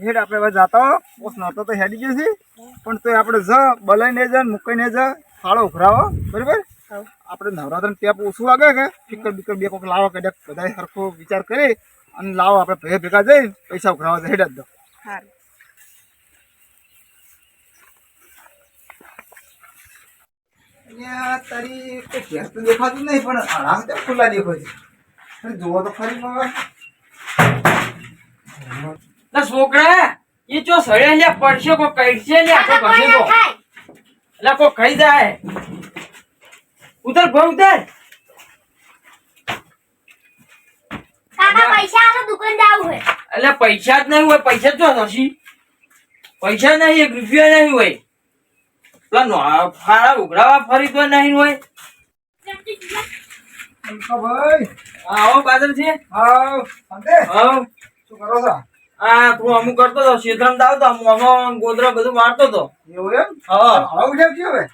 હેડ આપણે હવે જાતા પોસ નહોતો તો હેડી ગયો છે. પણ તો આપણે જ બલાઈને જ મૂકીને જ ફાળો ઉઘરાવો બરાબર? આપણે નવરાત્રણ ટેપ ઓછું વાગે કે ફિકર બીકર બે કોક લાવો કે બધા સરખો વિચાર કરી અને લાવો આપણે ભેગા ભેગા જઈ પૈસા ઉઘરાવા હેડ જ દો તારી ઘેર તો દેખાતું નહીં પણ આરામ તો ખુલ્લા દેખાય છે? જોવો તો ખરી છોકરા એ જો સળે લે પડશે કો કઈશે લે આખો ઘસે તો એટલે કો ખાઈ જાય. ઉતર ભો ઉતર. કાકા પૈસા આલો દુકાન જાવું હે એટલે પૈસા જ નહીં હોય પૈસા જો નથી પૈસા નહીં એક રૂપિયા નહીં હોય. પેલા નો ફાળા ઉઘરાવા ફરી તો નહીં હોય. ભાઈ આવો બાદર છે. હા? હા. શું કરો છો? આ તું અમુક કરતો હતો શેતરમ તો મોમાં ગોદરા બધું મારતો તો. એવું એમ? હા. હવે ઉઠ્યા હવે?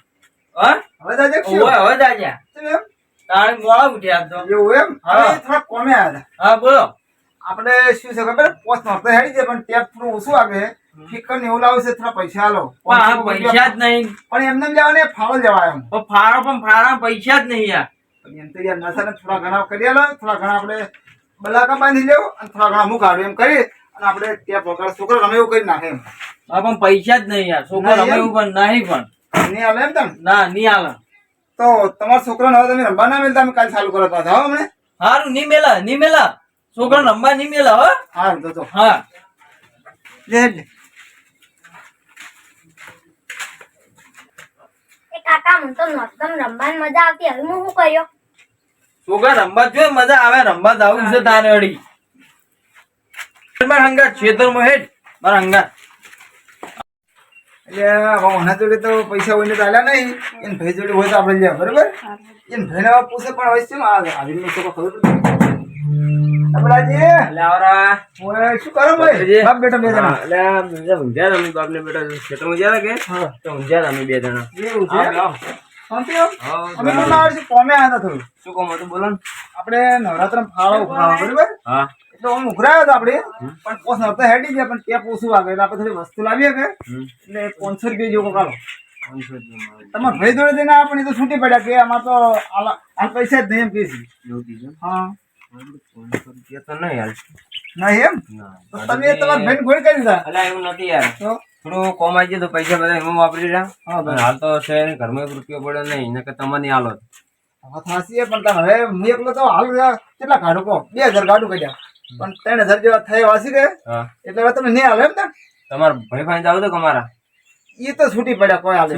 હા? હવે દાદા ઓય હવે દાજ્યા તારે મોડા ઉઠ્યા તો. એવું એમ? હા. હવે થોડા કોમે આવ્યા હા બોલો. આપણે શું છે ખબર? પોસ્ટ નહોતો હેડી છે પણ ટેપ થોડું ઓછું આવે. ફિકર ને એવું લાવશે થોડા પૈસા આલો. પણ પૈસા જ નહીં. પણ એમને લેવા ને ફાળો લેવા એમ. પણ ફાળો પણ ફાળા પૈસા જ નહીં યાર એમ તો યાર નસાને થોડા ઘણા કરી આલો થોડા ઘણા આપણે બલાકા બાંધી લેવો અને થોડા ઘણા કાઢ્યું એમ કરી. અને આપણે ટેપ વગર છોકરો અમે એવું કરી નાખે એમ. હા પણ પૈસા જ નહીં યાર. છોકરો રમે એવું પણ નહીં પણ. નહીં હાલે એમ તમે ના નહીં હાલે. તો તમારા છોકરાને હવે તમે રમવા ના મેલતા? અમે કાલ ચાલુ કરો પાછા હો અમને? હારું નહીં મેલા નહીં મેલા. છોકરો રમવા નહીં મેલા હો. હા તો તો. હા. લે લે. કાકા મને તો નોતમ રમવાની મજા આવતી. હવે હું શું કર્યો? છોકરા રમવા જોઈએ મજા આવે. રમવા આવું છે તારે અડી મારા હંગાત છેતર મહેજ મારા હંગાત. એટલે જોડે તો પૈસા હોય તો આલ્યા નહીં. એને ભાઈ જોડે હોય તો આપણે લે બરોબર? એને પૂછે પણ શું તો ખબર અબલાજી ઓય કરો ભાઈ? બાપ બેટા બે જણા. એટલે ઊંઝા તમે બાપને બેટા ખેતરમાં ગયા કે? હા. તો ઊંઝા તમે બે જણા. એવું છે? અમે તો આવશે આવ્યા હતા થોડું. શું કહો મોટું બોલો ને. આપણે નવરાત્ર ફાળો બરોબર? હા. એટલે આમ ઉઘરાયો હતો આપણે પણ પોસ નતા હેડી ગયા પણ ત્યાં પોસું આવે. એટલે આપણે થોડી વસ્તુ લાવીએ કે? એટલે પાંચસો રૂપિયા જેવો કાલો. તમારા ભાઈ જોડે જઈને આપણે તો છૂટી પડ્યા કે આમાં તો આ પૈસા જ નહીં એમ કે છે. એવું કીધું? હા. પાંચસો રૂપિયા તો નહીં હાલ. નહીં એમ? તમે તમારા ભાઈને ગોળ કરી દીધા. અલા, એવું નથી યાર. તો? થોડું ગયું તો પૈસા બધા એમાં વાપરી રહ્યા હા હાલ તો છે ઘરમાં રૂપિયો પડે નહીં નકર તમને હાલો થાશી પણ તમે હવે હું એકલો તો હાલ કેટલા કાઢો કહો? બે હજાર કાઢું કાઢ્યા. પણ ત્રણ હજાર જેવા થયા વાસી ગયા એટલે હવે તમે નહીં હાલો એમ ને? તમારા ભાઈ ભાઈ જાવ તો અમારા એ તો છૂટી પડ્યા કોઈ હાલે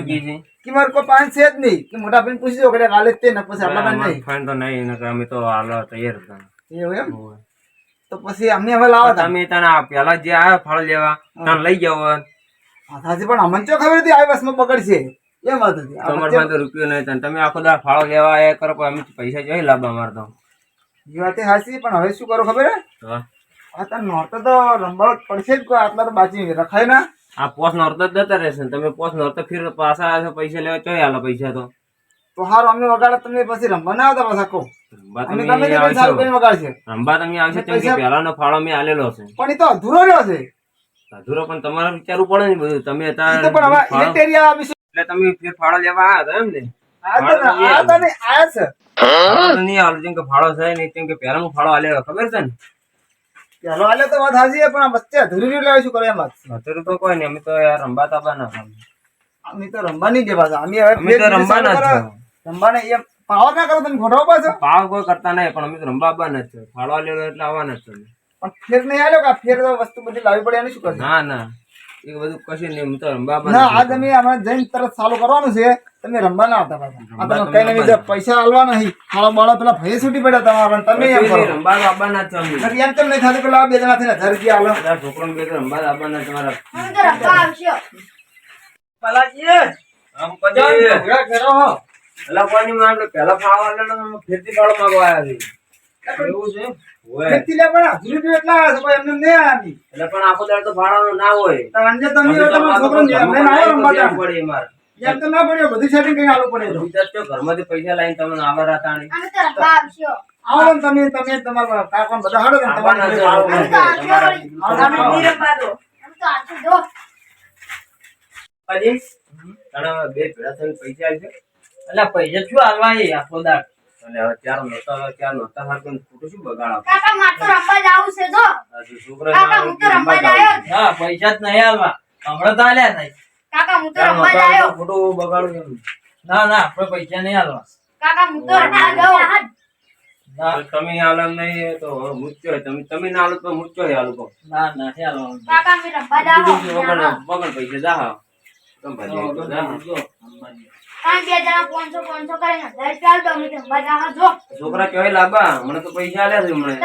કે મારે કોઈ પાંચ છે જ નહીં. કે મોટા ભાઈ પૂછી દો કદાચ હાલે તે ને પછી આપણા નહીં. ફાઈન તો નહીં અમે તો હાલો તૈયાર હતા. એવું એમ? તો પછી અમે હવે લાવો તમે તને પેલા જે આવ્યા ફળ લેવા તને લઈ જાવ થાશી પણ અમને ચો ખબર હતી આવી બસમાં પકડશે એમ વાત હતી. આ પાસે રૂપિયો નહીં તમે આખો દાળ ફાળો લેવા એ કરો અમે પૈસા જોઈ લાભ અમારે તો એ વાતે હાચી પણ હવે શું કરો ખબર હે? તો આ તાર નોરતો તો રંબાળ પડશે જ કોઈ આટલા તો બાજી રખાય ના. આ પોસ નોરતો જ દેતા રહેશે તમે પોસ નોરતો ફીર પાછા પૈસા લેવા ચોય હાલો પૈસા તો. તો હારું અમને વગાડે તમે પછી રમવા ના આવતા પાછા કહો. રંબા તમે આવશો. રંબા કે પહેલાનો ફાળો મેં આલેલો છે. પણ એ તો અધૂરો રહ્યો છે. અધૂરો પણ તમારે વિચારવું પડે ને બધું. તમે પણ હવે એટલે તમે ફાળો લેવા આવ્યા હતા એમ ને આયા છે. નહીં આલો જેમ કે ફાળો નહીં કે આલેલો ખબર છે ને? ચાલો હાલે તો વાત હાજી પણ આ વચ્ચે અધૂરી રહ્યું એટલે શું કરે એમ વાત? તો કોઈ નહીં અમે તો યાર રમવા તાબા ના અમે તો રમવા નહીં દે અમે હવે અમે તો ફેર રમવાના એમ પાવર ના કરો તમે ખોટો પાછો. પાવ કોઈ કરતા નહીં પણ અમે તો રમવા આવવાના જ છે. ફાળો આલેલો એટલે આવવાના જ છે. પણ ફેર નહીં આલ્યો કે ફેર વસ્તુ બધી લાવવી પડે એને શું કરે ના ના. એ બધું કશું નહીં તો રંબા ના આવવાના આજ હમણાં જઈને તરત ચાલુ કરવાનું છે. તમે રમવા ના આવતા પાછા. આ તમે કઈ નહીં પૈસા આલવા નહીં. ખાવા બાળો પેલા છૂટી પડ્યા તમારા તમે એમ કશું કરો. નહીં, રંબા તો આવવાના જ છે અમે નકર એમ કેમ નહીં પેલા બે જણા થઈને હજાર રૂપિયા આલો. બધા છોકરાને બે તો રંબા તો તમારા અમે તો રમવા આવશો. પલાજી આમ કદી ઘેરો હો એલા કોની માં આપણે પહેલા ફાળો આલેલો તો અમે ફેરથી ફાળો માંગવા આવ્યા છે હોય વ્યક્તિ લે પણ હજુ રૂપિયા એટલા આવે છે કોઈ એમને નહીં આવી એટલે પણ આખો દાડો તો ફાળાનો ના હોય. તો તમે લઈને આવો પૈસા આવા હતા આવો ને તમે તમે તમારા કાકા બધા હાડો છે, આવો. છે. બે ભેળા થઈને પૈસા આવશે એટલે પૈસા શું હાલવા એ આખો દાડ? અને હવે ચાર નહોતા ચાર નહોતા હાર તો ખોટું શું બગાડ આપે? કાકા માર તો રમવા જાવું છે જો. આ છોકરા કાકા હું તો રંબા જાયો હા પૈસા જ નહીં આલવા હમણાં તો હાલ્યા નહીં. કાકા હું તો રંબા જાયો ખોટું બગાડું એમ. ના ના આપણે પૈસા નહીં હાલવા. કાકા હું તો રંબા ના. તમે આલમ નહીં તો હવે મૂચ્યો હોય. તમે તમે ના આલો તો મૂચ્યો હોય આ લોકો ના નથી હાલવા કાકા બગાડ બગાડ પૈસા જા છોકરા કેવાય લાંબા મને તો પૈસા આલ્યા છે હમણાં.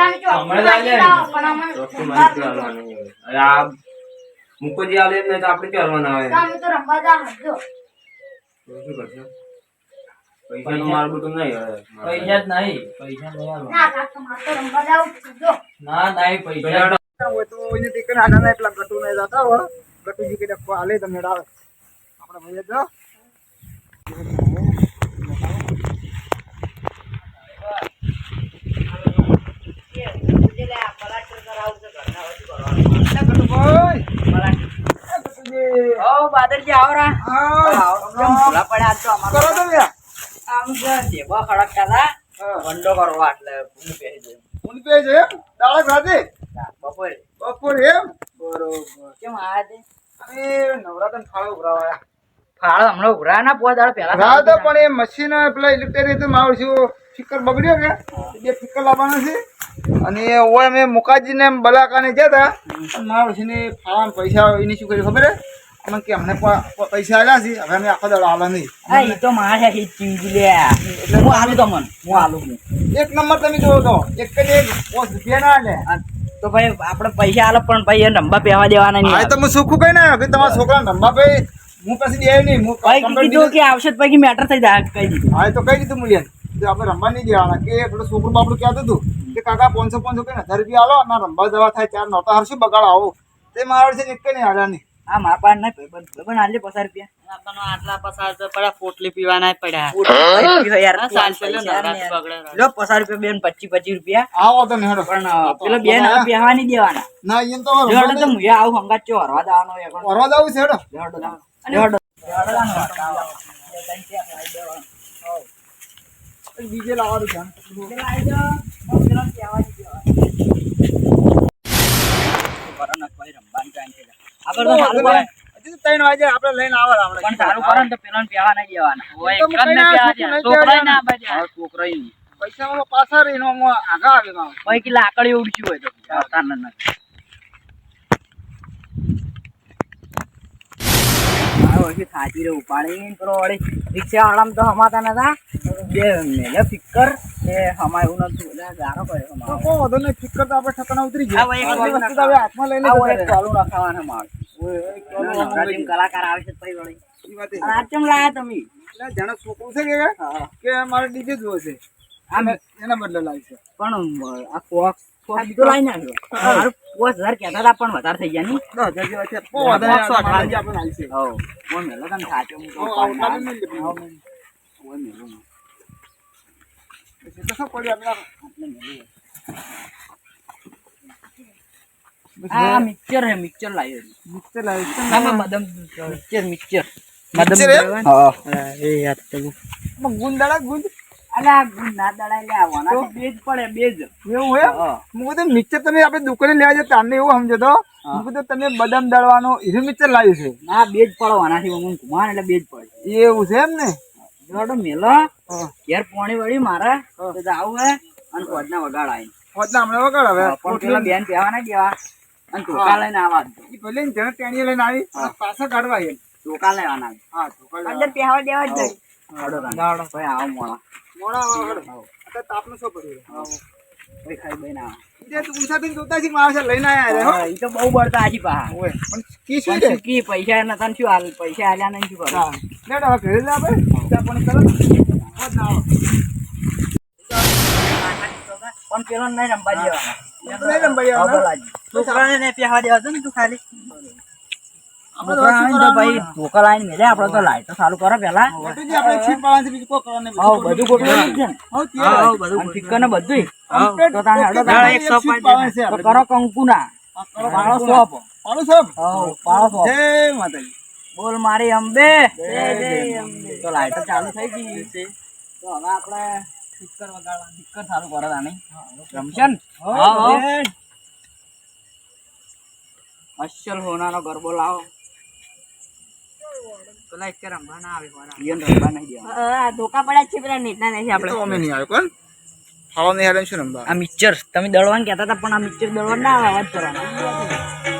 મુકોજી આલે ને તો આપડે ક્યાં આલવાના આવે પૈસા નો માર બધું નહીં પૈસા જ નહીં પૈસા ના ના નહીં પૈસા હોય તો એને ટીકન આના એટલા ગટુ ને જતા હો. ગટુજી કે આલે તમને આવે ભાઈ જો બાદરજી આવરા ભૂલા પડ્યા તો અમારે આમ દેવા હતા હા વંડો કરવા એટલે ભૂલી બેસી ગયો. ઊન પે છે દાડા ખાતે બપોરે. બપોર એમ? બરોબર. કેમ એ નવરાત્રી ખાડો ઉભરાવાયા. ફાળો હમણાં ઉભરા ના પોવા દાડો પેલા રાહ તો પણ એ મશીન પેલા ઇલેક્ટ્રિક તો મારું છું ફિકર બગડ્યો કે? બે ફિકર લાવવાના છે. અને એ ઓય મેં મુકાજીને બલાકાને ગયા હતા મારું છે ને ફાળાના પૈસા એની શું કર્યું ખબર હે? અમને કે અમને પૈસા આવ્યા છે. હવે અમે આખો દાડો આલા નહીં. હા એ તો મારે હિત ચીંજી લે. એટલે હું આલું તો મન હું આલું હું એક નંબર તમે જોવો તો. એક જ એક પોસ્ટ રૂપિયા ના લે તો ભાઈ આપણે પૈસા આલો પણ ભાઈ એ નંબર પહેવા દેવાના નહીં. હા તો હું સુખું કઈ ના કે તમારા છોકરા નંબર ભાઈ હું પછી દે નહીં હું ભાઈ કીધું કે આવશે પછી મેટર થઈ જાય કહી દીધું. હા તો કઈ દીધું મૂલ્ય તો આપણે રમવા નહીં દેવાના. કે પેલું છોકરું બાપડું કહેતું હતું કે કાકા પાંચસો પાંચસો કઈ હજાર રૂપિયા આલો ના રમવા જવા થાય ચાર નહોતા હરશું બગાડો આવો. તે મારા છે ને એક નહીં હાલ્યા નહીં. હા મારા પાસે નહીં ભાઈ ભાઈ આલે પચાસ રૂપિયા. આટલા પસાર તો પડ્યા પોટલી પીવાના પડ્યા. યાર હા. લો પચાસ રૂપિયા બેન પચીસ પચીસ રૂપિયા. આવો તો નહીં પણ પેલો બેન નહીં દેવાના. ના એમ તો મુએ આવું હંગાત ચો હરવા દેવાનો હરવા પણ. છે હેડો. હેડો બીજે લાવવાનું લઈને આવે આપણે. પણ સારું કરે ને તો પેલાને નહીં દેવાના. જ ને નહીં. પૈસા પાછા રહીને આગળ આગા આવે લાકડી ઉડશું હોય તો. તારના ખાતી રહ્યો ઉપાડીને પેલો વળી રિક્ષાવાળામાં તો હમાતા નતા. બે મેલે ફિક્કર એ હમાય એવું નતું. એટલે ગારો કર્યો તો હમારો. કોઈ વાંધો નહીં ફિકર તો આપણે ઠકાણા ઉતરી ગયા. ભાઈ એક વસ્તુ તો હવે હાથમાં લઈને ચાલુ રખાવાના માળ. ના, કલાકાર આવે છે પછી વળી. લાયા તમે? જાણે છોકરું છે કે. મારે ડીજે જોવે છે. એના બદલે લાવી છે. પણ આ કોક કોક બીજો પાંચ હજાર કહેતા હતા પણ વધારે થઈ ગયા ને. મિક્સર હે મિક્સર લાવ્યો મિક્સર લાવી છે. Mixer mixer. મિક્સર હા. એ યાદ ગુંદ દાડા ગુંદ અલા આ ગુણ ના દળાય લે આવવાના છે. બેજ પડે બેજ. એવું એમ? હું. કીધું મિક્સર તમે આપણે દુકાને લેવા એવું સમજો તો. હું. કીધું તમે બદામ દળવાનું હીરું મિક્સર લાવ્યું છે. ના બેજ પડવાના હું ઘુમાન એટલે બેજ પડે. એવું છે એમ ને? જોડો મેલો. ઘેર પોણી વળી મારે. તો જાવું હે અને વગાડ આવીને. હોદના હમણાં વગાડ હવે? પણ પેલા બેન પહેવાના દેવા અને ટોકા લઈને આવવા પેલી ને જણે ટેણીએ લઈને આવી પાછા કાઢવા ટોકા લેવાના. હા તો અંદર પહેવા દેવા જ નહીં ભાઈ આવો મોડા. અત્યારે તાપનું શું પડ્યું ખાઈ પાહા. ઓય પણ પેલો નહીં રમવા દેવાના. છોકરાને ને પહેવા દેવા તું ખાલી. બોલ મારી અંબે. તો લાઈટો ચાલુ થઈ ગઈ. છે. તો હવે આપણે સ્પીકર વગાડવા સ્પીકર ચાલુ કરે તાણી રમશન? અસલ હોનાનો ગરબો લાવો. પેલા એક રમવા ના આવે ઈયન રમવા નહીં દેવા આ ધોકા પડ્યા છે પેલા નેટના નહીં એ તો અમે નહીં આવ્યો કોણ? ફાળો નહીં આવે શું રમવા? આ મિક્સર તમે દળવાનું કહેતા હતા પણ આ મિક્સર દળવાનું ના આવે વાત કરવાનો.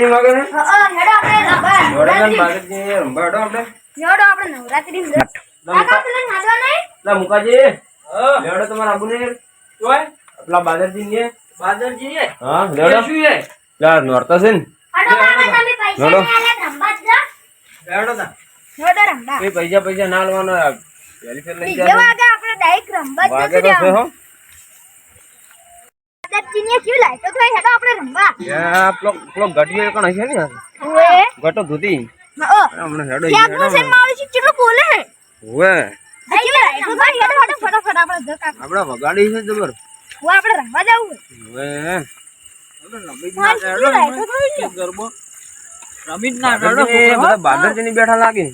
બાદરજી વાગે હા હેડો આપણે રમવા જોડે બાદરજી આપણે? હેડો આપણે નવરાત્રી કાકા પેલા નાદવા નહીં? લા મુકાજી. લેવડો તમારા આબુ ને જોય. પેલા બાદરજી ને. બાદરજી ને હા લેવડો. શું છે લા નોરતા છે ને. હેડો કાકા તમે પૈસા જ તા. એ પૈસા પૈસા ના લેવાનો ફેર લઈ આપણે ડાયરેક્ટ જ તો હેડો આપણે રમવા. યા પેલો પેલો ગટિયો કણ હશે ને ઓએ ગટો ધોતી. હા હમણાં હેડો ક્યાંકનું છે ને મારું છે કેટલું બોલે હે? ઓવે કેવું તો હેડો હેડો ફટાફટ આપણે જો કાકા આપડા વગાડી છે જબર. હું આપણે રમવા જાવું ઓવે મારી કેટલી લાઈટો થઈ છે ગરબો. રમી જ ના રડો બધા બાદરજી ની બેઠા લાગે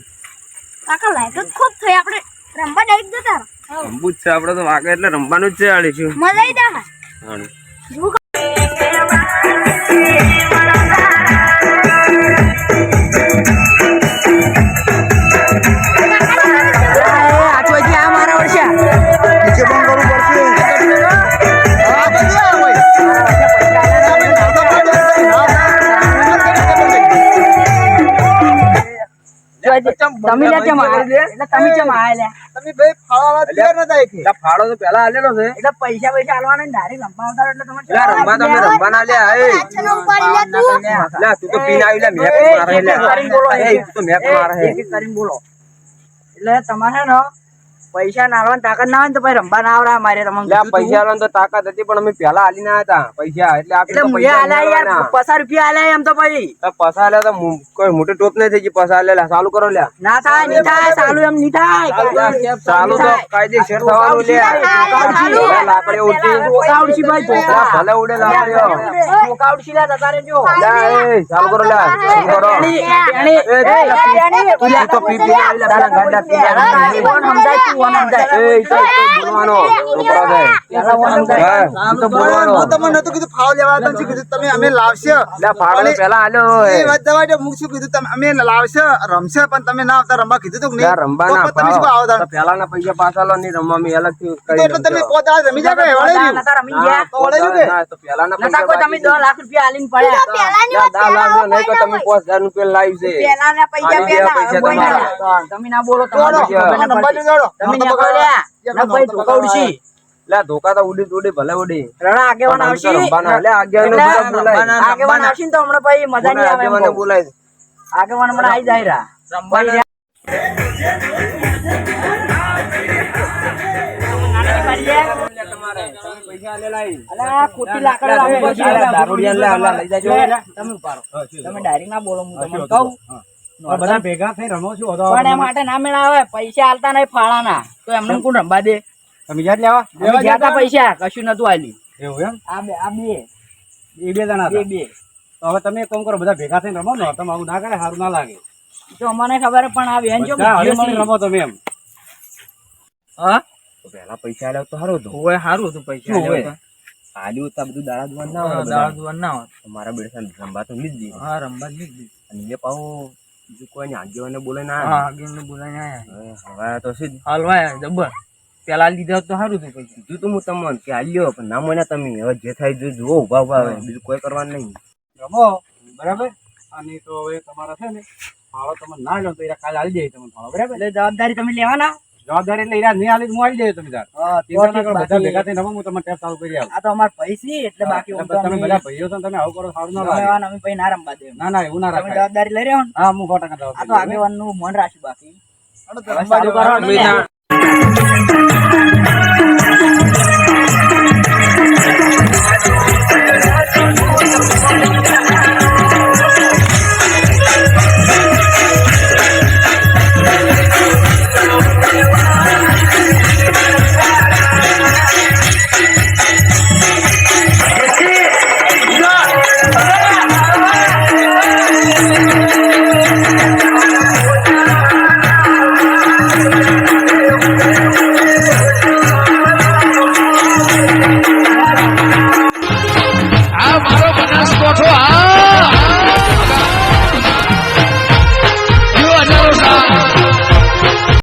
કાકા લાઈટો જ ખૂબ થઈ. આપણે રમવા ડાયરેક્ટ જતા રમવું જ છે આપડે તો વાગે એટલે રમવાનું જ છે આડી છું મજા આવી જાય 누가 તમે કેમ એટલે તમે કેમ આયા તમે બે ફાળા તૈયાર નતા એક એટલે ફાળો તો પેલા આલેલો છે એટલે પૈસા પૈસા આલવાના ને ડાયરેક્ટ રમવા આવતા એટલે તમે રમવા તમે રમવા ના લે લે તું તો પીને આવી લે મેક મારે લે બોલો એ તું તો મેક મારે હે એક એક કરીને બોલો એટલે તમારે ને પૈસા ના તાકાત ના હોય તો ભાઈ રમવા ના આવડા મારે તમને પૈસા આલવાની તો તાકાત હતી પણ અમે પેલા આલી ના હતા પૈસા એટલે એટલે મુએ આલ્યા યાર પચાસ રૂપિયા આલ્યા એમ તો ભાઈ તો પસા લે તો કોઈ મોટી ટોપ નહીં થઈ ગઈ પસા લે લે ચાલુ કરો લે ના થાય નહીં થાય ચાલુ એમ નહીં થાય ચાલુ તો કાયદેસર થવાનું લે લાકડી ઉડતી ઉડશી ભાઈ ધોકા ભલે ઉડે લાકડીઓ ધોકા ઉડશી લે જતા રહેજો લે ચાલુ કરો લે કરો એ, તું તો પી પી આવી લે ગાડા પી લે. તારી સમજાય તું કોણ સમજાય એ તો બોલવાનો છોકરા છે. પેલા કોણ સમજાય તો બોલવાનો. મેં તમને કીધું ફાળો લેવા હતા કીધું તમે અમે લાવશે. લે ફાળો પેલા આલ્યો એ વાત જવા દે હું શું કીધું તમે અમે લાવશે રમશે પણ તમે ના આવતા રમવા કીધું તું નહીં. રમવા ના તમે શું આવતા? તો પેલાના પૈસા પાછા લો નહીં રમવા અમે અલગથી તો કરી એટલે તમે પોતા રમી જાવ વળે નતા રમી ગયા. તો વળે કે? ના, તો પેલાના નતા પૈસા કોઈ તમે બાકી દસ લાખ રૂપિયા આલીને પડ્યા. પેલાની ના, વાત દા નહીં તો તમે પાંચ હજાર રૂપિયા લાવી છે. પેલા ના. ના બોલો નંબર તમે ઉડશી લે ધોકા તો ઉડી ઉડી ભલે ઉડી રણા આગેવાન આવશી. લે આગેવાનને બોલાય. આગેવાન આવશી તો હમણાં ભાઈ મજા નહીં આવે એમ બોલાય આગેવાન હમણાં આવી જાય રા જાજો. તમે ડાયરેક્ટ ના બોલો હું તમને કહું બધા ભેગા થઈ રમો છો પણ એ માટે ના મેળાવે પૈસા આલતા નહીં ફાળાના. તો એમને કોણ રમવા દે? તમે યાદ લેવા. અમે ગયા પૈસા કશું નતું આલ્યું. એવું એમ? આ બે આ બે. એ બે જણા બે બે. તો હવે તમે એક કામ કરો બધા ભેગા થઈને રમો ને તમે આવું ના કરે સારું ના લાગે. તો અમને ખબર પણ આ બેન જો રમો તમે એમ. હા? તો પહેલા પૈસા આલ્યા તો સારું હતું. હોય સારું હતું પૈસા? આલ્યા તો. આલ્યું તો બધું દાડા દુવાન ના હોય દાળ દુવાન ના હોય મારા બેટા રમવા તો લીધી. હા રમવા લીધી. અને એ પાછું બીજું કોઈ આગેવાને બોલે ના હા આગળને બોલાઈને આયા હવે તો શું હલવાયા જબર. પેલા લીધા તો સારું હતું તું હું તમને કે આલ્યો પણ ના મને તમે. હવે જે થાય જો જુઓ ઊભા ઊભા. આવે બીજું કોઈ કરવાનું નહીં. રમો બરાબર? અને તો હવે તમારા છે ને ફાળો તમે ના લો તો કાલે આવી જાય તમને ફાળો બરાબર? એટલે જવાબદારી તમે લેવાના. જવાબદારી એટલે એરા નહીં આલી તો હું આવી જાય તમે તાર. બધા ભેગા થઈને હું તમને ટેપ ચાલુ કરી આવું. આ તો અમાર પૈસી એટલે બાકી તમે બધા ભાઈઓ છો તમે આવું કરો સારું ના અમે લાગે. ના અમે ભાઈ ના રમવા દે ના ના એવું ના જવાબદારી લઈ રહ્યો હા હું સો કરતા આ તો આગેવાનનું મન રાખ્યું બાકી.